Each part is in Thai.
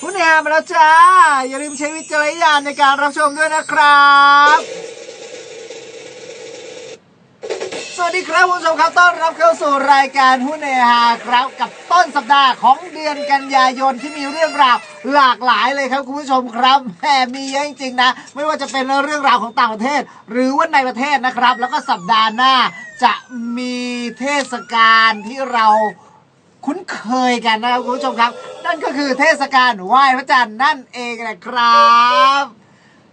คุณแอมมาแล้วจ้า อย่าลืมใช้วิจารณญาณในการรับชมด้วยนะครับ สวัสดีครับคุณผู้ชมครับต้อนรับเข้าสู่รายการหุ้นเอฮาครับกับต้นสัปดาห์ของเดือนกันยายนที่มีเรื่องราวหลากหลายเลยครับคุณผู้ชมครับแหมมีเยอะจริงๆนะ ไม่ว่าจะเป็นเรื่องราวของต่างประเทศ หรือว่าในประเทศนะครับ แล้วก็สัปดาห์หน้าจะมีเทศกาลที่เรา คุ้นเคยกันนะครับคุณผู้ชมครับ นั่นก็คือเทศกาลไหว้พระจันทร์นั่นเองนะครับ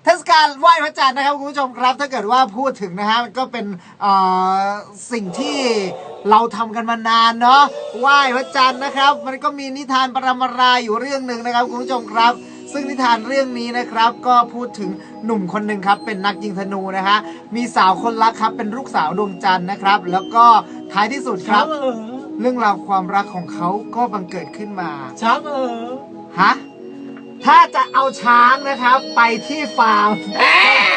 เทศกาลไหว้พระจันทร์นะครับคุณผู้ชมครับ ถ้าเกิดว่าพูดถึงนะฮะมันก็เป็นสิ่งที่เราทำกันมานานเนาะไหว้พระจันทร์นะครับ มันก็มีนิทานปรมาราอยู่เรื่องหนึ่งนะครับคุณผู้ชมครับ ซึ่งนิทานเรื่องนี้นะครับ ก็พูดถึงหนุ่มคนหนึ่งครับ เป็นนักยิงธนูนะฮะมีสาวคนรักครับเป็นลูกสาวดวงจันทร์นะครับ แล้วก็ท้ายที่สุดครับ เออเรื่องราวความรักของเขาก็บังเกิดขึ้นมา ช้างเออฮะ ถ้าจะเอาช้างนะครับ ไปที่ฟาร์ม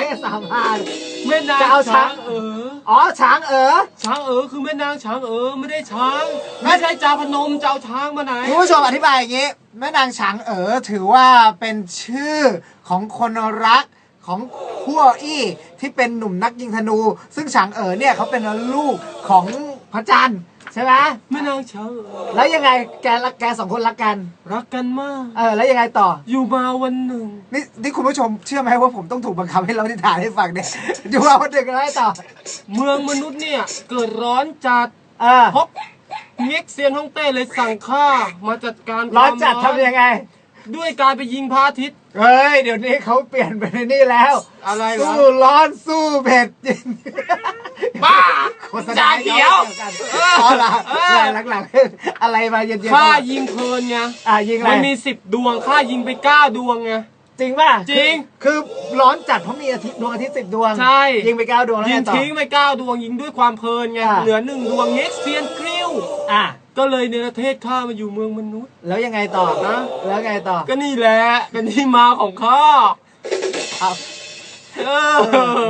เทศสามพรานแม่นางจะเอาช้างเออ อ๋อ ช้างเออ ช้างเออคือแม่นางช้างเออไม่ได้ช้างแม่ไม่ใช่จาพนมจะเอาช้างมาไหน คุณผู้ชมอธิบายอย่างนี้แม่นางฉางเอ๋อถือว่าเป็นชื่อของคนรักของขั้วอี้ที่เป็นหนุ่มนักยิงธนู ซึ่งฉางเอ๋อเนี่ยเขาเป็นลูกของพระจันทร์ ใช่ไหมแม่นางช้างเออแล้วยังไงแกรักแกสองคนรักกัน รักกันมาก เออแล้วยังไงต่อ อยู่มาวันหนึ่ง นี่นี่คุณผู้ชมเชื่อไหมว่าผมต้องถูกบังคับให้เราที่ถ่ายให้ฟังเนี่ยดูเอาวันหนึ่งแล้วให้ต่อ เมืองมนุษย์เนี่ย เกิดร้อนจัดเออเพราะเง็กเซียนฮ่องเต้เลยสั่งข้ามาจัดการร้อนจัดความทำยังไง ด้วยการไปยิงพระอาทิตย์ เฮ้ย เดี๋ยวนี้เขาเปลี่ยนไปในนี่แล้ว อะไรวะสู้ร้อนสู้เผ็ดจริงบ้าโฆษณาจ่าเขียวกันอ๋อเหรอเออหลังๆอะไรมาเย็นๆข้ายิงเพลินไงอะยิงอะไรมันมีสิบดวงข้ายิงไปเก้าดวงไงจริงป่ะจริงคือคือร้อนจัดเพราะมีอาทิตย์ดวงอาทิตย์สิบดวงใช่ยิงไปเก้าดวงแล้วยิไงงต่อทิ้งไปเก้าดวงยิงด้วยความเพลินไงอ่าเหลือหนึ่งดวงเง็กเซียนกริ้วอะ ก็เลยเนรเทศข้ามาอยู่เมืองมนุษย์ แล้วยังไงต่อนะ แล้วไงต่อก็นี่แหละเป็นที่มาของข้าเอาเออ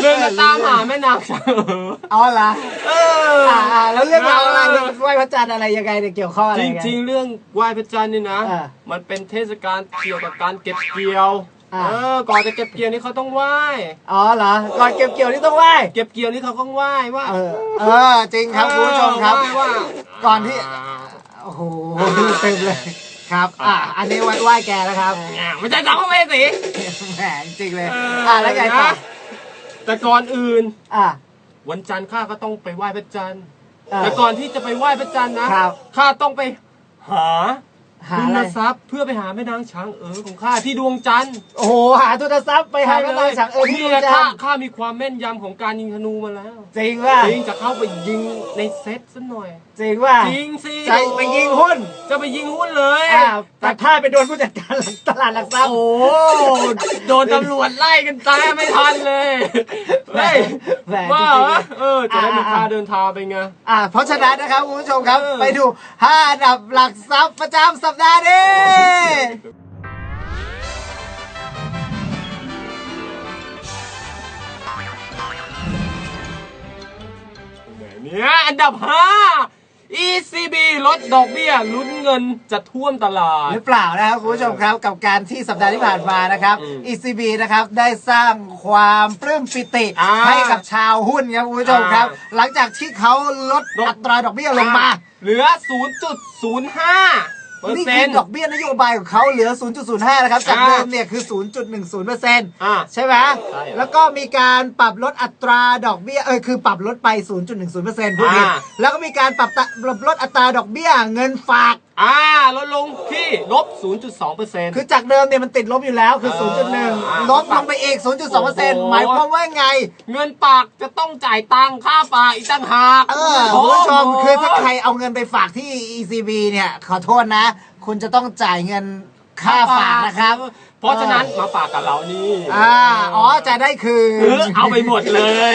เลยมาตามหาแม่นางเฉอเอาละเอออ่าอ่าแล้วเรื่องราวอะไรไหว้พระจันทร์อะไรยังไงเนี่ยเกี่ยวข้องอะไรจยังไงริงๆ เรื่องไหว้พระจันทร์นี่นะ อ่ามันเป็นเทศกาลเกี่ยวกับการเก็บเกี่ยว อ่าเออก่อนจะเก็บเกี่ยวนี่เขาต้องไหว้ อ๋อเหรอก่อนเก็บเกี่ยวนี่ต้องไหว้ เก็บเกี่ยวนี่เขาต้องไหว้ว่าเออเออจริงครับคุณผู้ชมครับไหว้ว่าก่อนที่ โอ้โหเต็มเลยครับ อะอันนี้ไหว้ไหว้แกนะครับอ่าไม่ใช่สัมภเวสี แหมจริงเลยเอออะแล้วไงต่อนะแต่ก่อนอื่น อะ วันจันทร์ข้าก็ต้องไปไหว้พระจันทร์ เออแต่ก่อนที่จะไปไหว้พระจันทร์นะครับ ข้าต้องไปหา หาทุอะนไรทรัพย์เพื่อไปหาแม่นางช้างเอ๋อของข้าที่ดวงจันทร์โอ้โห หาทุนทรัพย์ไปหาแม่นางฉางเออที่นี่ดวแหงละจัข้านทร์ข้ามีความแม่นยำของการยิงธนูมาแล้วจริงป่ะจริงจะเข้าไปยิงในเซตซะหน่อย จริงป่ะจริงสิใจไปยิงหุ้น จะไปยิงหุ้นเลยอ่าแต่ถ้าไปโดนผู้จัดการหลังตลาดหลักทรัพย์โอ้โดนตำรวจไล่กันตายไม่ทันเลยเฮ้ยแหมว่าจริงเหรอๆเออจะได้มีอ่าค่าเดินทางไปไงอ่าเพราะฉะนั้นนะครับคุณผู้ชมครับเออไปดู5อันดับหลักทรัพย์ประจำสัปดาห์นี้เนี่ยอันดับ5 ECB ลดดอกเบี้ยลุ้นเงินจะท่วมตลาด หรือเปล่านะครับคุณผู้ชมครับกับการที่สัปดาห์ที่ผ่านมานะครับอืม ECB นะครับได้สร้างความปลื้มปิติอ่าให้กับชาวหุ้นครับคุณผู้ชมครับ อ่า หลังจากที่เขาลดอัตราดอกเบี้ยลงมา เหลือ 0.05 เปอร์นี่เซ็คืนอต์ ดอกเบี้ยนโยบายของเขาเหลือ 0.05 นะครับ จากอ่าเดิมเนี่ยคือ0.10เปอร์เซ็นต์อ่าใช่ไหมใช่แล้วก็มีการปรับลดอัตราดอกเบี้ย เออคือปรับลดไป 0.10เปอร์เซ็นต์พูดผิดอ่า แล้วก็มีการปรับตะปรับลดอัตราดอกเบี้ยเงินฝาก อ่าลดลงที่ลบ 0.2เปอร์เซ็นต์คือจากเดิมเนี่ยมันติดลบอยู่แล้วคือเออ0.1 ลดลงไปอีก 0.2เปอร์เซ็นต์โอ้โหหมายความว่าไง เงินปากจะต้องจ่ายตังค่าปากอีกต่างหากเออคุณผู้ชมคือถ้าใครเอาเงินไปฝากที่ ECB เนี่ย ขอโทษนะ คุณจะต้องจ่ายเงินค่าฝากนะครับ เพราะฉะนั้นมาฝากกับเรานี่อ่าอ๋อจะได้คืเออนเอาไปหมดเลย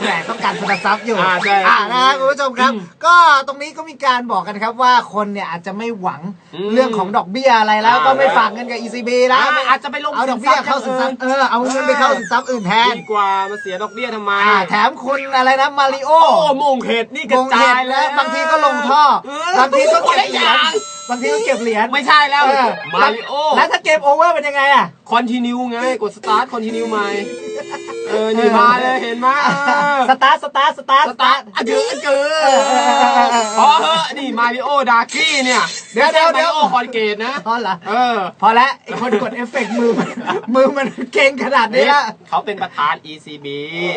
แหมต้องการทุนทรัพย์อยู่อ่าใช่อ่านะคุณผู้ชมครับอืมก็ตรงนี้ก็มีการบอกกันครับว่าคนเนี่ยอาจจะไม่หวังอืมเรื่องของดอกเบี้ยอะไรแล้ว อ่า ก็ไม่ฝากเงินกับ ECB แล้วอ่าอาจจะไปลงเอาดอกเบี้ยเข้าสินทรัพย์เออเอาเงินไปเข้าสินทรัพย์อื่นแทน ดีกว่ามาเสียดอกเบี้ยทำไมอ่าแถมคุณอะไรนะมาริโอ โอ้โมงเห็ดนี่กระวงจาเห็ยดแล้วบางทีก็ลงท่อ เบางทีก็คนเก็บละเหอรียย่าญงบางทีก็เก็บเหรียญไม่ใช่แล้วเออมาริโอแล้วถ้าเกมโอเวอร์เป็นยังไงอะ คอนติเนียไงกดสตาร์ทคอนติเนียใหม่ เออนี่มาเลยเห็นไหมเออสตาร์ทสตาร์ทสตาร์ทสตาร์ทอะเกืออะเกือเออเออเออเออพอเถอะนี่มาริโอดาร์กี้เนี่ยเดี๋ยวเดี๋ยวเดี๋ยวมาริโอคอนเกตนะอ๋อเหรอเออ พอแล้วไอ้คนกดเอฟเฟกต์มือมันมือมันเก่งขนาดนี้ละเขาเป็นประธาน ECB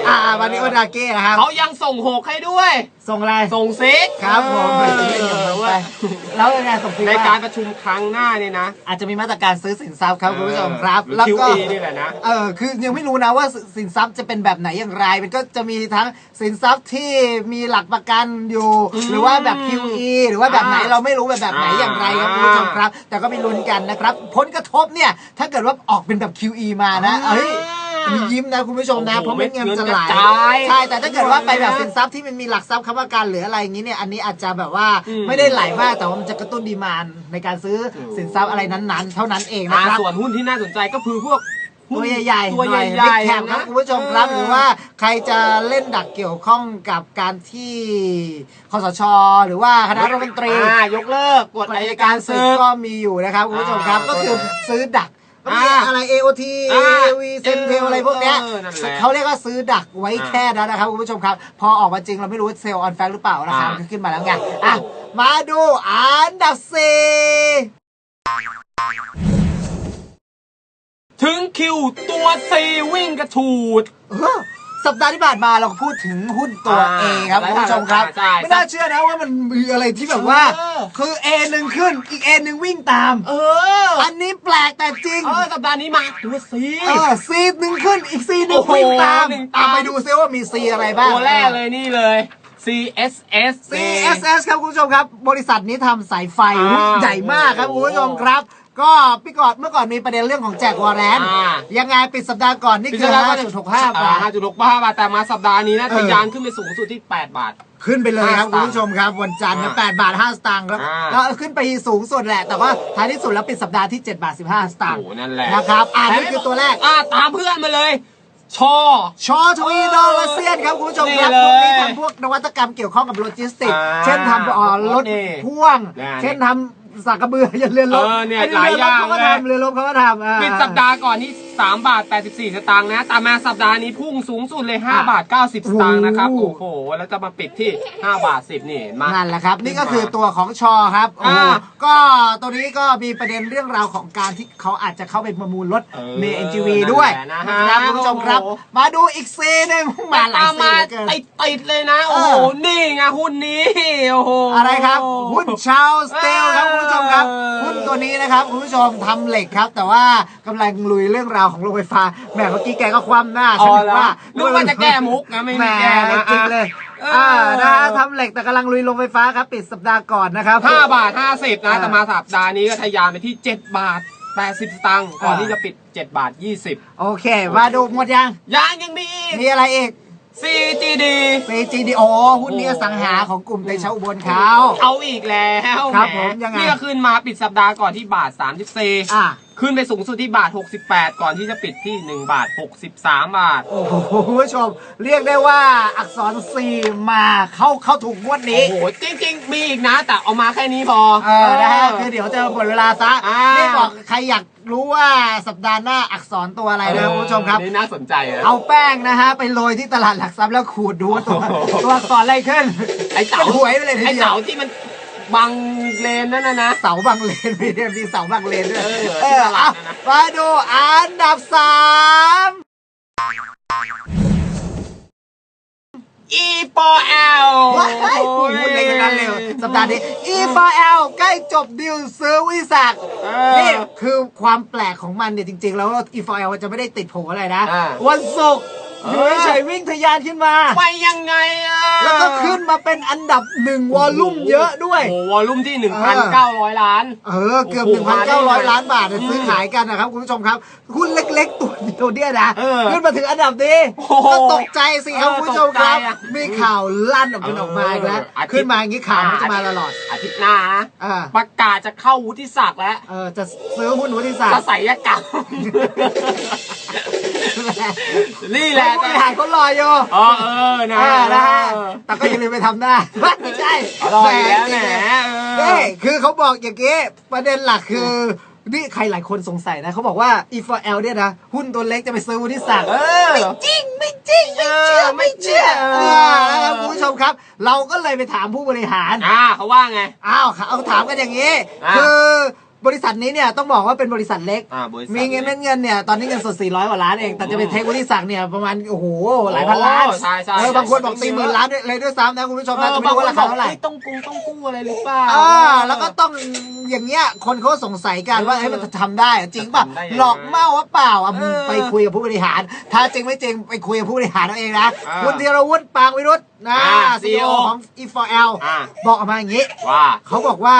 อ่าวันนี้โอดาเก้นะครับเขายังส่งหกให้ด้วย ส่งอะไรส่งซิกครับผมเอเอออเว้ยแล้วยังไงส่งฟรีในว่การประชุมครั้งหน้าเนี่ยนะ อาจจะมีมาตรการซื้อสินทรัพย์ครับคุณผู้ชมครับหรือแล้วก็ QE นี่แหละนะเออคือยังไม่รู้นะว่าสินทรัพย์จะเป็นแบบไหนอย่างไร มันก็จะมีทั้งสินทรัพย์ที่มีหลักประกันอยู่อืมหรือว่าแบบ QE หรือว่าแบบไหนอ่าเราไม่รู้แบบแบบไหนอย่างไรครับอ่าคุณผู้ชมครับ แต่ก็มีลุ้นกันนะครับ ผลกระทบเนี่ย ถ้าเกิดว่าออกเป็นแบบ QE มานะเอ้ยมียิ้มนะคุณผู้ชมนะโอ้โหเพราะไม่งั้นจะไหลเงินกระจายใช่แต่ถ้าเกิดว่าไปแบบสินทรัพย์ที่มันมีหลักทรัพย์ค้ำประกันหรืออะไรอย่างนี้เนี่ยอันนี้อาจจะแบบว่าอืม ไม่ได้ไหลมากแต่ว่ามันจะกระตุ้นดีมานในการซื้อสินทรัพย์อะไรนั้นๆ เท่านั้นเองนะอ่าครับ ส่วนหุ้นที่น่าสนใจก็คือพวกหุ้ ตันวใหญ่ๆตัวหน่อยใหญ่แคปครับคุณผู้ชมครับหรือว่าใครจะเล่นดักเกี่ยวข้องกับการที่คอสช หรือว่าคณะรัฐมนตรีอ่ายกเลิกกฎกฎอัอัยยกาการรศึศึกกก็มีอยู่นะครับคุณผู้ชมครับอ่าก็คือซื้อดักก็มีอ่าอะไร AOT อ่า AV เซนเทลอะไรพวกเนี้ยเออนั่นแหละเขาเรียกว่าซื้อดักไว้อ่าแค่นั้นนะครับคุณผู้ชมครับ พอออกมาจริงเราไม่รู้ว่าเซลล์ออนแฟกหรือเปล่าราคาอ่ามันขึ้นมาแล้วไงอะมาดูอันดับสี่ ถึงคิวตัวซีวิ่งกระฉูด เออสัปดาห์ที่ผ่านมาเราพูดถึงหุ้นตัวอ่า A ครับคุณผู้ชมครับใช่ไม่น่าเชื่อนะว่ามันมีอะไรที่แบบว่า เออ คือ A หนึ่งขึ้นอีก A หนึ่งวิ่งตาม เอออันนี้แปลกแต่จริง เออสัปดาห์นี้มาตัวซี เออ C หนึ่งขึ้นอีก C หนึ่งโอ้โหวิ่งตามหนึ่งอะตามไปดูซิว่ามี C อะไรบ้าง ตัวแรกเลยนี่เลย CSS CSS ครับคุณผู้ชมครับ บริษัทนี้ทำสายไฟอ่า หุ้นใหญ่มากครับโอ้คุณโหผู้ชมครับ ก็พี่กอดเมื่อก่อนมีประเด็นเรื่องของแจกวอร์เรนต์อ่า ยังไงปิดสัปดาห์ก่อนนี่คือ5.65บาท ห้าจุดหกห้าบาทแต่มาสัปดาห์นี้นะเออ ทะยานขึ้นไปสูงสุดที่8บาท ขึ้นไปเลยครับห้าสคุตางค์ณผู้ชมครับ วันจันทร์นะอ่า8บาท5สตางค์แล้วอ่า แล้วขึ้นไปสูงสุดแหละ แต่ว่าท้ายที่สุดแล้วปิดสัปดาห์ที่7บาท15สตางค์โอ้โหนั่นแหละนะครับอ่านี่คือตัวแรก อ่าตามเพื่อนมาเลย ชอ ชอทวีดอลลาเซียนครับคุณผู้ชมครับนี่พเลวกยนี้ทำพวกนวัตกรรมเกี่ยวข้องกับโลจิสติกส์อ่าเช่นทำอ่อรถนี่พ่วงนี่เช่นทำ สักกระเบืออย่าเรือรบเออเนี่ยไอ้หลายอย่างเรือรบเขาก็เลย ทำเรือรบเขาก็ทำอ่า ปิดสัปดาห์ก่อนที่3บาท 84 สตางค์นะ แต่มาสัปดาห์นี้พุ่งสูงสุดเลย5บาท 90 สตางค์นะครับ โอ้โอ้โห โห แล้วจะมาปิดที่ 5 บาท 10 นี่มา นั่นแหละครับ นี่ก็คือตัวของชอครับโอ้อ่าก็ตัวนี้ก็มีประเด็นเรื่องราวของการที่เขาอาจจะเข้าไปประมูลรถเออเมย์ NGV ด้วยนั่นแหละนะฮะนะครับคุณผู้ชมครับ โอ้โห มาดูอีกซีหนึ่งมาหลายตามซีมาเหลือเกิน ติดติดๆเลยนะ โอ้โหเออนี่ไงหุ้นนี้ โอ้โห อะไรครับ หุ้นชาวสเตลครับเออคุณผู้ชมครับ หุ้นตัวนี้นะครับคุณผู้ชมทำเหล็กครับ แต่ว่ากำลังลุยเรื่องราวของโรงไฟฟ้าแหมเมื่อกี้แกก็คว่ำหน้าอ๋ฉัอนนึกว่านึกว่าจะแก้มุกนะไม่แหมมีแก้นะจริงเลยเอออ่อ่านะฮะทำเหล็กแต่กำลังลุยโรงไฟฟ้าครับ ปิดสัปดาห์ก่อนนะครับ 5 บาท 50 นะอ่าแต่มาสัปดาห์นี้ก็ทะยานไปที่ 7 บาท 80 สตางค์ก่อนอ่าที่จะปิด 7 บาท 20 โอเค มาดูหมดยัง ยังยังมีอีก มีอะไรอีก CGD CGD โอหุ้นนี้อสังหาของกลุ่มเตชะอุบลเขา เอาอีกแล้วครับแหผมยังไง นี่ก็ขึ้นมาปิดสัปดาห์ก่อนที่บาท 34อะขึ้นไปสูงสุดที่บาท 68 ก่อนที่จะปิดที่ 1 บาท 63 บาท โอ้โหคุณผู้ชม เรียกได้ว่าอักษร C มาเข้าเข้าถูกงวดนี้ โอ้โห จริง ๆ มีอีกนะ แต่เอามาแค่นี้พอ เออนะฮะคือเดี๋ยวจะหมดเวลาซะอ่านี่นี่บอกใครอยากรู้ว่าสัปดาห์หน้าอักษรตัวอะไรนะครับคุณผู้ชมครับ นี่น่าสนใจนะ เอาแป้งนะฮะ ไปโรยที่ตลาดหลักทรัพย์แล้วขูดดูว่าตัวโอ้โห ตัวอักษรอะไรขึ้นไอ้เสาหวยไปเลยทีไอ้เดียเสาวที่มัน บังเลนนั่นนะนะ เสาบางเลนมีเนี่ยมีเสาบางเลนด้วยเออเออที่ตลาเอาดนะนะ มาดูอันดับสาม e 4 l ว้ายพูดเล็กกันเร็วสัปดาห์นี้ E4L ใกล้จบดิวซื้อวิสัก เออ นี่คือความแปลกของมันเนี่ยจริงๆ แล้ว E4L มันจะไม่ได้ติดโผอะไรนะ อ่าวันศุกร์เอออยู่เฉยๆวิ่งทะยานขึ้นมา ไปยังไงอะแล้วก็ขึ้นมาเป็นอันดับหนึ่งวอลลุ่มเยอะด้วย โอ้โหวอลลุ่มที่ 1,900 ล้าน เออเกือบ โอ้โหมาได้ไง1,900 ล้านบาทเนี่ยอืมซื้อขายกันนะครับ คุณผู้ชมครับหุ้นเล็กๆ ตัวเดียวเนี่ยนะ เออขึ้นมาถึงอันดับนี้โอ้โหก็ตกใจสิครับ เออคุณผู้ชมครับ ตกใจอะมีข่าวลั่นออกกันออกมาอีกแล้วเอออาทิตย์ ขึ้นมาอย่างนี้ข่าวมันจะมาตลอด อาทิตย์หน้านะอ่า ประกาศจะเข้าวุฒิศักดิ์แล้วเออจะซื้อหุ้นวุฒิศาสตจะร์ ใส่ยกรรม นี่แหและละผู้บริหารเขารออยู่ อ๋อเออนะเออนะฮะแต่ก็อย่าลืมไปทำหน้าไม่ใช่อร่อยแล้วแหมเอ้ยคือเขาบอกอย่างงี้ประเด็นหลักคือนี่ใครหลายคนสงสัยนะเขาบอกว่า e 4 l เนี่ยนะ หุ้นตัวเล็กจะไปซื้อวุฒิศักดิ์เออไม่จริง ไม่จริง ไม่เชื่อ ไม่เชื่อเอเอออนะครับคุณผู้ชมครับ เราก็เลยไปถามผู้บริหาร อ่าเขาว่าไง อ้าวเอาถามกันอย่างนี้อะคือ บริษัทนี้เนี่ยต้องบอกว่าเป็นบริษัทเล็ก อ่าบริษัทมีเงินเม็ดเงินเนี่ยตอนนี้เงินสด 400 กว่าล้านเอง แต่จะเป็นเทควุฒิศักดิ์เนี่ยประมาณโอ้โหหลายพันล้านโอ้ใช่ใช่เออบางคนบอกใช่สี่หมื่นล้านเลยด้วยซ้ำนะคุณผู้ชมนะเอจะอไม่รู้ว่าราคาเท่าไหร่บงคนบอกอ้ยต้องกู้ต้องกู้อะไรหรือเปล่าอ่าแล้วก็ต้องอย่างเงี้ยคนเขาสงสัยกันว่าเออเอ้ยมันจะทำได้เหรอจริงป่ะทำได้ยังไงหลอกเมาว่าเปล่าอะเออไปคุยกับผู้บริหาร ถ้าจริงไม่จริงไปคุยกับผู้บริหารเอาเองนะอ่าคุณธีรวุฒิปางวิรุธ นะอ่าซีอีโอ CEO ของ E4L อ่าบอกออกมาอย่างนี้ ว่า เขาบอกว่า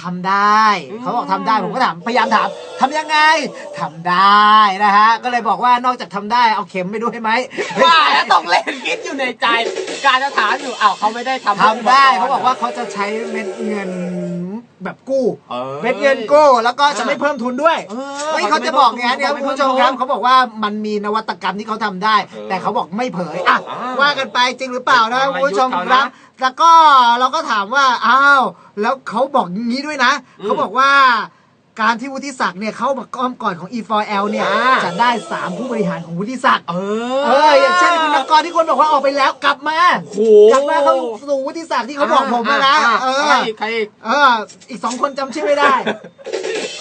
ทำได้ อืม เขาบอกทำได้ผมก็ถามพยายามถามทำยังไงทำได้นะฮะก็เลยบอกว่านอกจากทำได้เอาเข็มไปด้วยไหมว่าแล้วต้องเล่นคิดอยู่ในใจ การจะถามอยู่อ้าวเขาไม่ได้ทำทำได้เขาบอกว่าเขาจะใช้เม็ดเงิน แบบกู้เออ เม็ดเงินกู้แล้วก็จะไม่เพิ่มทุนด้วยเออเฮ้ยเขาจะบอกอย่างนี้นครับเขาคุณไม่ผู้ชมเพิ่มทุนครับเขาบอกว่ามันมีนวัตกรรมที่เขาทำได้ เออแต่เขาบอกไม่เผยอะอ่าว่ากันไปจริงหรือเปล่านะเป็นคุณผู้ชมกลยุทธ์คเขารับนะแล้วก็เราก็ถามว่าอ้าวแล้วเขาบอกอย่างนี้ด้วยนะอืมเขาบอกว่า การที่วุฒิศักดิ์เนี่ยเขามาก้อมก่อนของ E4L เนี่ยอ่าจะได้ 3 ผู้บริหารของวุฒิศักดิ์เอเอออย่างเช่นคุณนกรที่คนบอกว่าออกไปแล้วกลับมาโอ้โหกลับมาเข้าสู่วุฒิศักดิ์ที่เขาบอกผมนะนะาเอใครออีกใครอีกเอออีกสองคนจำชื่อไม่ได้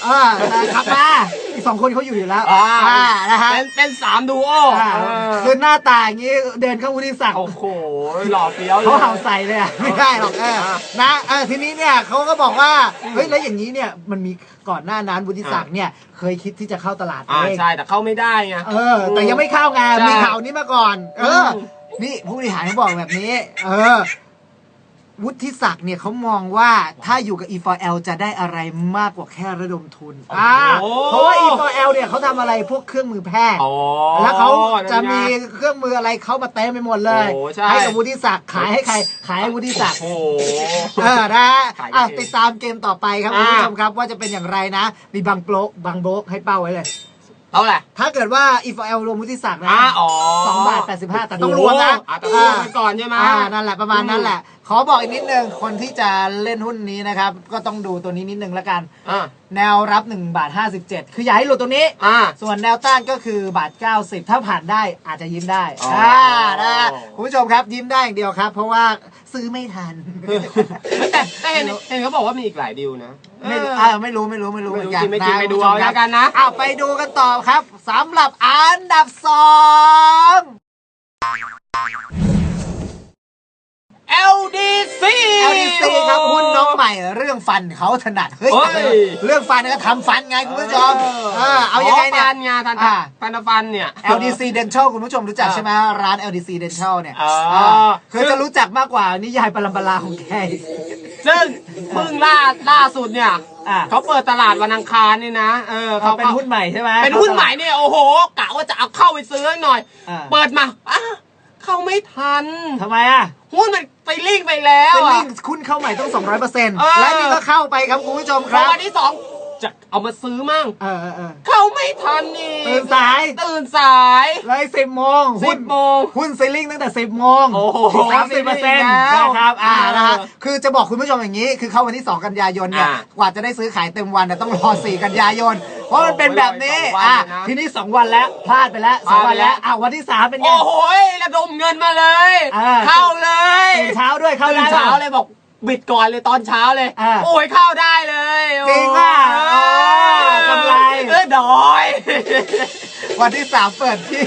เออแต่กลับมาอีกสองคนเขาอยู่อยู่แล้วอ่าอ่านะฮะเป็นเป็นสามดูโออ่าเออคือหน้าตาอย่างนี้เดินเข้าวุฒิศักดิ์โอ้โหหล่อเฟี้ยวลยเขาเห่าใส่เลยอะไม่ได้หรอกเอออ่านะเออทีนี้เนี่ยเขาก็บอกว่าเฮ้ยแล้วอย่างนี้เนี่ยมันมี ก่อนหน้านั้นวุฒิศักดิ์เนี่ยเคยคิดที่จะเข้าตลาดอ่าเองใช่แต่เข้าไม่ได้ไง เออ แต่ยังไม่เข้าไงใช่มีข่าวนี้มาก่อน เออมนี่ผู้บริหารเขาบอกแบบนี้ เออ วุฒิศักดิ์เนี่ยเขามองว่าถ้าอยู่กับ E4L จะได้อะไรมากกว่าแค่ระดมทุนอ่าโอ้เพราะว่า E4L เนี่ยเขาทำอะไรพวกเครื่องมือแพทย์ อ๋อแล้วเขาจะนั่นไงมีเครื่องมืออะไรเข้ามาเต็มไปหมดเลยโอ้ใช่ ให้กับวุฒิศักดิ์ขายให้ใครขายให้วุฒิศักดิ์ โอ้โห เออนะฮะขายกันอะเองติดตามเกมต่อไปครับอ่าคุณผู้ชมครับว่าจะเป็นอย่างไรนะ มีบางโบล็อกบางโบล็อกให้เป้าไว้เลย เอาแหละถ้าเกิดว่า E4L รวมวุฒิศักดิ์นะอ่าอ๋อสองบาทแปดสิบห้าแต่ต้องรวมนะอ่าต้องรวมไปก่อนใช่ไหมอ่านั่นแหละประมาณนั้นแหละ ขอบอกอีกนิดนึงคนที่จะเล่นหุ้นนี้นะครับ ก็ต้องดูตัวนี้นิดนึงแล้วกันอ่าแนวรับ1บาท57 คืออย่าให้หลุดตัวนี้อ่าส่วนแนวต้านก็คือบาท 90 ถ้าผ่านได้อาจจะยิ้มได้อ๋ออ่อ่านะคุณผู้ชมครับยิ้มได้อย่างเดียวครับ เพราะว่าซื้อไม่ทันแต่แต่เห็นเห็นเขาบอกว่ามีอีกหลายดิวนะ ไม่รู้เอออ่าไม่รู้ไม่รู้ไม่รู้เหมือนกันไม่จริงนะไม่จริงไปดูคุณผู้ชเอาแล้วกันนะอ้าวไปดูกันต่อครับสำหรับอันดับสอง LDC LDC ครับหุ้นน้องใหม่เรื่องฟันเขาถนัดเฮ้ยเฮ้ยเรื่องฟันก็ทำฟันไงคุณผู้ชมเออเอายังไงเนี่ยฟันไงทันอ่าฟันฟันเนี่ย LDC Dental คุณผู้ชมรู้จักอ่าใช่ไหมร้าน LDC Dental เนี่ยอ่าอ่าคือจะรู้จักมากกว่านิยายปรัมปราของแกอีก ซึ่งเพิ่งล่าล่าสุดเนี่ยอ่าเขาเปิดตลาดวันอังคารนี่นะเออเขาเป็นหุ้นใหม่ใช่ไหม เป็นหุ้นใหม่เนี่ยโอ้โหกะว่าจะเอาเข้าไปซื้อหน่อย อ่า เปิดมาอ้าเข้าไม่ทันทำไมอะหุ้นมันไปลิงไปแล้วเป็นอะลิงก์คุณเข้าใหม่ต้อง 200เปอร์เซ็นต์เออ และนี่ก็เข้าไปครับคุณผู้ชมคพอรับ วันที่สองจะ เอามาซื้อมั่งเออเออเออเข้าไม่ทันนี่ตื่นสาย ตื่นสายเลยสิบโมงสิหุ้นบโมงหุ้นซีลิงตั้งแต่10โมงโอ้โหสามสิบเปอร์เซ็นต์แล้วนะครับอ่าเออนะฮะคือจะบอกคุณผู้ชมอย่างนี้ คือเข้าวันที่ 2 กันยายนเนี่ยอ่ากว่าจะได้ซื้อขายเต็มวันเนี่ยต้องรอ 4 กันยายนเพราะมันเป็นแบบนี้โอ้โหรออีกสองวันอ่าเลยนะทีนี้ 2 วันแล้วพลาดไปแล้วพลาด2ไปวันแล้แล้ววอ่าวันที่ 3 เป็นไงโอ้โหระดมเงินมาเลยอ่าเข้าเลยตื่นเช้าด้วยเข้าตื่ได้นเปล่าเช้าเลยบอก บิดก่อนเลยตอนเช้าเลย อ่าโอ้ยเข้าได้เลยจริงป่ะโอ้อ่ากำไร เออดอย วันที่3เปิดที่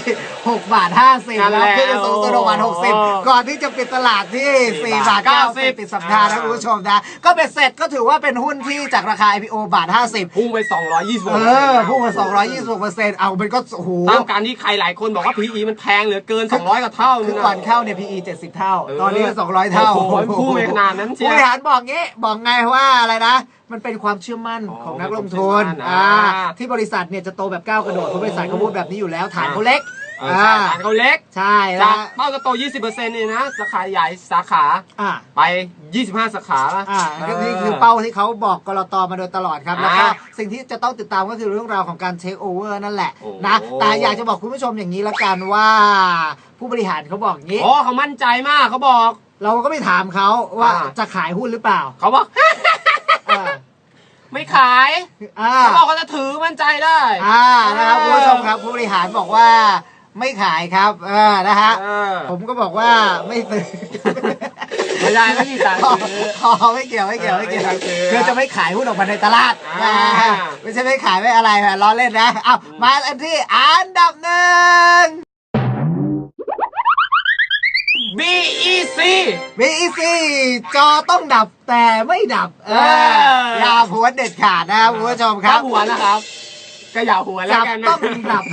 6 บาท 50นั่นแหแล้วละขึ้นไปสูงสุด6บาทโอ้60 ก่อนที่จะปิดตลาดที่ 4 บาท 90ปิดสัปดาห์นะอ่าคุณผู้ชมนะ ก็เป็นเสร็จก็ถือว่าเป็นหุ้นที่จากราคา IPO บาท 50 พุ่งไป 220เออพุ่งมา226เปอร์เซ็นต์เอามันก็โอ้โห ตามการที่ใครหลายคนบอกว่า PE มันแพงเหลือเกิน 200กว่าเท่าคืนึองก่อนเข้าเนี่ย PE 70 เท่า เออตอนนี้ก็200 เท่าโอ้โหพุ่งไปขนาดนั้นเชียวผู้บริหารบอกงี้ บอกไงว่าอะไรนะ มันเป็นความเชื่อมั่นอ๋อของนักลงทุนเป็นความเชื่อมั่นอ่าอ่าที่บริษัทเนี่ยจะโตแบบก้าวกระโดดเพราะบริษัทเขาพูดแบบนี้อยู่แล้ว ฐานเขาเล็ก เออใช่ร้านเขาเล็ก ใช่จาแล้กวเป้ากระโต 20%เนี่ยนะ สาขาใหญ่สาขาอ่าไป 25 สาขาละ อ่าก็นี่คือเป้าที่เขาบอกกรตมาโดยตลอดครับ แล้วก็อ่าสิ่งที่จะต้องติดตามก็คือเรื่องราวของการเทคโอเวอร์นั่นแหละโอ้ นะแต่อยากจะบอกคุณผู้ชมอย่างนี้ละกันว่า ผู้บริหารเขาบอกอย่างนี้ โอ้เขามั่นใจมากเขาบอก เราก็ไม่ถามเขาว่าอ่า จะขายหุ้นหรือเปล่าเขาบอก เออไม่ขายอ่า เขาบอกเขาจะถือมั่นใจได้ อ่านะครับคุณผู้ชมครับผู้บริหารบอกว่า ไม่ขายครับ เออนะฮะเออ ผมก็บอกว่าไม่ซื้อไม่ได้ไม่มีตังค์ซื้ออ๋อไม่เกี่ยวไม่เกี่ยวไม่เกี่ยวเออไม่ซื้อคือจะไม่ขายหุ้นออกมาในตลาดอ่า อ่าไม่ใช่ไม่ขายไม่อะไรแบบล้อเล่นนะเอามาอันที่อันดับหนึ่ง BEC BEC จอต้องดับแต่ไม่ดับ เออเออ อย่าหัวเด็ดขาดนะครับคุณผู้ชมคถ้ารับหัวนะครับ ก็อย่าหัวแล้ดัวบกันต้องดับ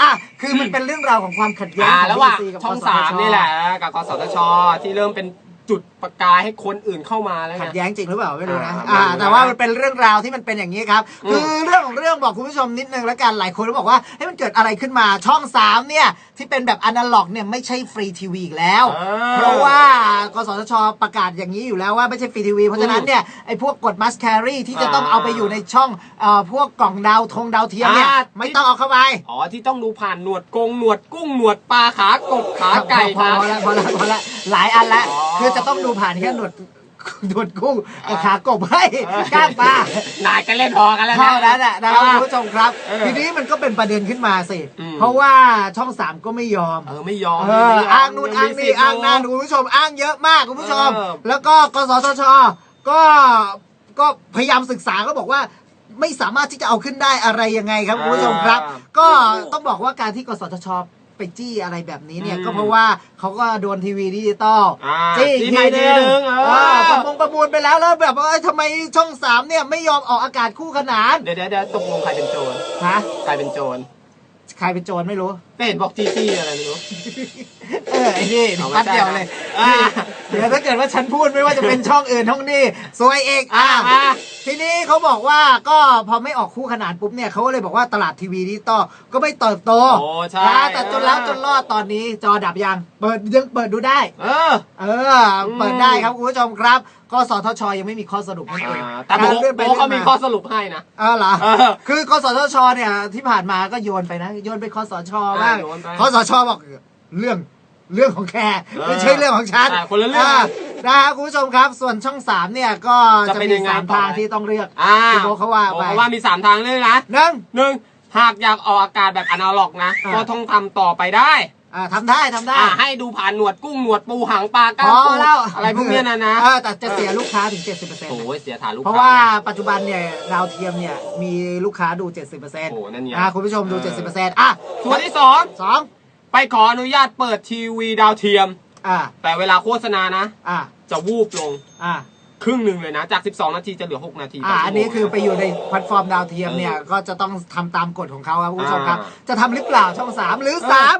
อะคือมันเป็นเรื่องราวของความขัดแย้งอ่าของระหว่าง BEC กับช่องกสทชสามนี่แหละ กับกสทช ที่เริ่มเป็นจุดประกายให้คนอื่นเข้ามาแล้วไงขัดแย้งจริงหรือเปล่าไม่รู้นะอ่าอ่าไม่รู้นะ แต่ว่ามันเป็นเรื่องราวที่มันเป็นอย่างนี้ครับอืมคือเรื่องของเรื่องบอกคุณผู้ชมนิดนึงแล้วกันหลายคนก็บอกว่าให้ยมันเกิดอะไรขึ้นมาช่อง3เนี่ยที่เป็นแบบอนาล็อกเนี่ยไม่ใช่ฟรีทีวีอีกแล้วเออเพราะว่ากสทชประกาศอย่างนี้อยู่แล้วว่าไม่ใช่ฟรีทีวีเพราะฉะนั้นเนี่ยไอ้พวกกดมัสแครีที่จะต้องอ่าเอาไปอยู่ในช่องเอ่อพวกกล่องดาวทงดาวเทียมเนี่ยอ่า ไม่ต้องเอาเข้าไป อ๋อที่ต้องดูผ่านหนวดกงหนวดกุ้งหนวดปลาขากบขาไก่พอขา พอแล้วพอแล้วพอแล้วหลายอันแล้วอ๋อคือจะต้องดูผ่านแค่หนวดหนวดกุ้งกับอ่าขากบให้เออก้างปลา นายก็เล่นพอกันแล้วนะ เท่านั้นแหละนะครับอ่าคุณผู้ชมครับเออทีนี้มันก็เป็นประเด็นขึ้นมาสิ อืม เพราะว่าช่องสามก็ไม่ยอมเออไม่ยอมเออไม่ยมอ้างนู่นอ้างนี่ยัมีสิทธิ์ อ้างนั่นอยู่คุณผู้ชมอ้างเยอะมากคุณผู้ชม เออ แล้วก็กสทชก็ก็พยายามศึกษาก็บอกว่า ไม่สามารถที่จะเอาขึ้นได้อะไรยังไงครับคุณผู้ชมครับ ก็ต้องบอกว่าการที่กสทช ไปจี้อะไรแบบนี้เนี่ยอืมก็เพราะว่าเขาก็โดนทีวีดิจิตอลอ่าจี้อีกจี้ทีมานึทีนึงงเอเอออประมงประมูลไปแล้วแล้วแบบว่าเอ้ยทำไมช่องสามเนี่ยไม่ยอมออกอากาศคู่ขนานเดี๋ยวเดี๋ยวเดี๋ยวตกลงใครเป็นโจรฮะใครเป็นโจรใครเป็นโจรไม่รู้ไม่เห็นบอกจีจี้อะไรไม่รู้เออไอ้นี่เอาไม่ปัดเดียวได้นะเลยอ่าเดี๋ยวถ้าเกิดว่าฉันพูดไม่ว่าจะเป็นช่องอื่นช่องนี้ซวยเอกอ่าอะมาทีนี้เขาบอกว่าก็พอไม่ออกคู่ขนานปุ๊บเนี่ยเขาก็เลยบอกว่าตลาดทีวีดิจิตอลก็ไม่เติบโตโอ้ใช่นะแต่จนแล้วจนรอดตอนนี้จอดับยังเปิดยังเปิดดูได้ เออ เออ เปิดได้ครับคุณผู้ชมครับก็สทช ยังไม่มีข้อสรุปนั่นเองอ่าแต่โบการเลื่อนไปโบเขามีลื่อนข้อสรุปให้นะเออเหรอเออคือกสทช เนี่ยที่ผ่านมาก็โยนไปนะ โยนไปคสชบ้างอ่าโยนไปคสชบอกเรื่อง เรื่องของแกเออไม่ใช่เรื่องของฉันอ่าคนละเรื่องานะฮะคุณผู้ชมครับ ส่วนช่องสามเนี่ยก็จะจะเป็นมียังไงสามต่อทางไปที่ต้องเลือกอ่าที่โบเขาว่าไปเพราะว่ามีสามทางเลยนะหนึ่งหนึ่งหากอยากออกอากาศแบบอนาล็อกนะอ่าก็ต้องทำต่อไปได้อ่าทำได้ทำได้อ่าให้ดูผ่านหนวดกุ้งหนวดปูหางปลาพก้างอปูแล้วอะไรพวกเนี้ยนะนะเออแต่จะเสียลูกค้าถึง 70%โอ้ยเสียฐานลูกเพราะค้ว่าปัจจุบันเนี่ยดาวเทียมเนี่ยมีลูกค้าดู 70%โอ้นั่นไงอ่าคุณผู้ชมดู 70%อะส่วนที่สองสอง ไปขออนุญาตเปิดทีวีดาวเทียม อ่า แต่เวลาโฆษณานะ อ่า จะวูบลง อ่า ครึ่งหนึ่งเลยนะ จาก 12 นาทีจะเหลือ 6 นาทีอ่าต่อันนี้คือไปอยู่ในแพลตฟอร์มดาวเทียมเนี่ยเออก็จะต้องทำตามกฎของเขาครับคุณผู้ชมครับ อ่า จะทำหรือเปล่าช่องสามหรือสาม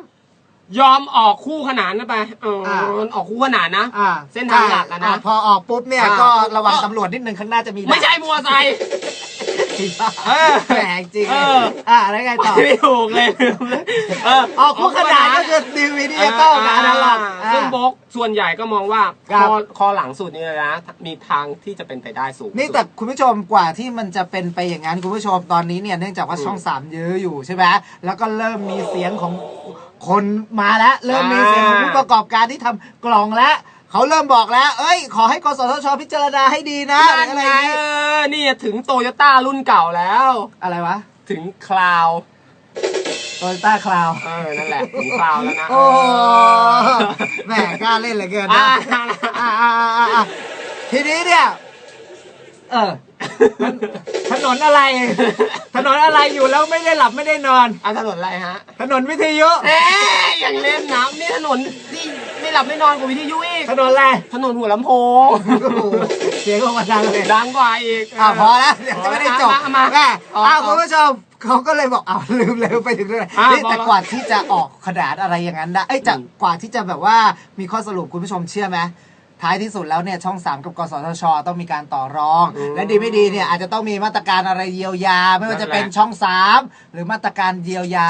ยอมออกคู่ขนานนะไปเอออาออกคู่ขนานนะ อ่าเส้นทางหลักอะนะาพอออกปุ๊บเนี่ยอ่า ก็ระวังตำรวจนิดนึงข้างหน้าจะมีไม่ใช่มัวไซค์ เออแหมจริงเอเลยออ่าแล้วไงต่อไม่ถูกเลยเออออกคู่ขนาดก็คือดีวีดิจิตอลกับอนาล็อกาซึ่งโบกส่วนใหญ่ก็มองว่าครัคบอคอหลังสุดนี่เลยนะมีทางที่จะเป็นไปได้สูงนี่แต่คุณผู้ชมกว่าที่มันจะเป็นไปอย่างนั้นคุณผู้ชมตอนนี้เนี่ยเนื่องจากว่าช่องสามเยอะอยู่ใช่ไหมแล้วก็เริ่มมีเสียงของคนมาแล้ว เริ่มมีเสียงของผู้ประกอบการที่ทำกล่องแล้ว เขาเริ่มบอกแล้ว เอ้ย ขอให้กสทชพิจารณาให้ดีนะนั่นอะไรไงอย่างนี้เออนี่ถึงโตโยต้ารุ่นเก่าแล้ว อะไรวะถึงคลาวโตโยต้าคลาวเออนั่นแหละถึงคลาวแล้วนะโอ้แหมกล้าเล่นเหลือเกินอ่านะอ่าอ่าอ่าอ่าทีนี้เนี่ย เออ ถนนอะไร ถนนอะไรอยู่แล้วไม่ได้หลับไม่ได้นอน อะถนนอะไรฮะถนนวิทยุ เอ๊ยอย่างเล่นนะนี่ถนนที่ ไม่หลับไม่นอนกว่าวิทยุอีกถนนอะไรถนนหัวลำโพงโอ้โหเสียงออกมาดังเลยดังกว่าอีกอ่าพอแล้วเดี๋ยวจะไม่ได้จบมามาแม่ต่ออ้าวต่อคุณผู้ชมเขาก็เลยบอกอ้าวลืมเลยไปถึงเรื่องไหนอ่านี่แต่บอกแล้วกว่าที่จะออกขนาดอะไรอย่างนั้นได้เอ้ยจะอืมกว่าที่จะแบบว่ามีข้อสรุปคุณผู้ชมเชื่อไหมท้ายที่สุดแล้วเนี่ยช่อง 3 กับกสทช ต้องมีการต่อรองอืมและดีไม่ดีเนี่ยอาจจะต้องมีมาตรการอะไรเยียวยา ไม่ว่าจะเป็นช่อง 3 หรือมาตรการเยียวยา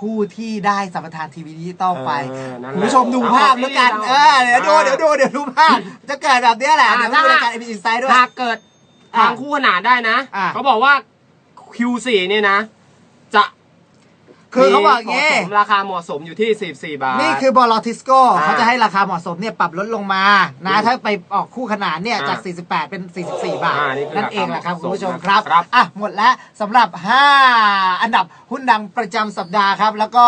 ผู้ที่ได้สัมปทานทีวีดิจิตอลไปเออนั่นแหละคุณผู้ชมดูภาพแล้วกันเออเดี๋ยวดูเดี๋ยวดูเดี๋ยวดูภาพจะเกิดแบบเนี้ยแหละอ่า เดี๋ยวมาดูรายการ AP Insight ด้วยหากเกิดทางคู่ขนานได้นะ อะ เขาบอกว่า Q4 เนี่ยนะจะ คือเขาบอกอย่างมีงี้เหมาะสมราคาเหมาะสมอยู่ที่ 44 บาท นี่คือบอลทิสโก้อ่าเขาจะให้ราคาเหมาะสมเนี่ยปรับลดลงมานะอืมถ้าไปออกคู่ขนานเนี่ยอ่าจาก48 เป็น 44 บาท อ่านี่คือนั่นเองแหละครับ ราคาคุณผู้ชมเหมาะสมครับครับ อะหมดแล้วสำหรับ 5 อันดับหุ้นดังประจำสัปดาห์ครับ แล้วก็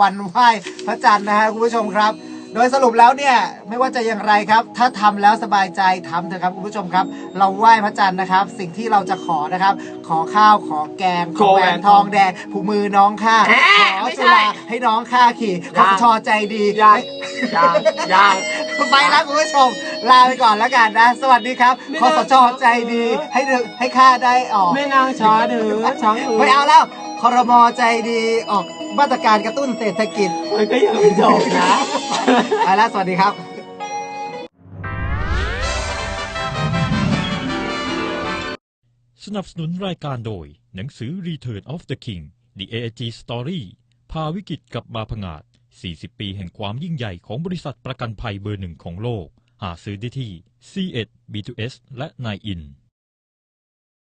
วันไหว้พระจันทร์นะฮะคุณผู้ชมครับ โดยสรุปแล้วเนี่ยไม่ว่าจะอย่างไรครับ ถ้าทำแล้วสบายใจทำเถอะครับคุณผู้ชมครับ เราไหว้พระจันทร์นะครับ สิ่งที่เราจะขอนะครับ ขอข้าวขอแกงขอแหวนทองแดงผูกมือน้องข้าแหมขอไม่สุใช่ราให้น้องข้าขี่ขอชอใจดียังยังยังไปแล้วคุณผู้ชมลาไปก่อนแล้วกันนะ สวัสดีครับไม่ขอน่าสชใจดีให้เธอให้ข้าได้ออกไม่นางช้าเดือช้างไม่เอาแล้วครมใจดีออก มาตรการกระตุ้นเศรษฐกิจมันก็ยังไม่จบนะ ไปแล้วสวัสดีครับสนับสนุนรายการโดย หนังสือ Return of the King The AIG Story พาวิกฤตกลับมาผงาด 40 ปีแห่งความยิ่งใหญ่ของบริษัทประกันภัยเบอร์หนึ่งของโลก หาซื้อได้ที่ C1 B2S และ 9 in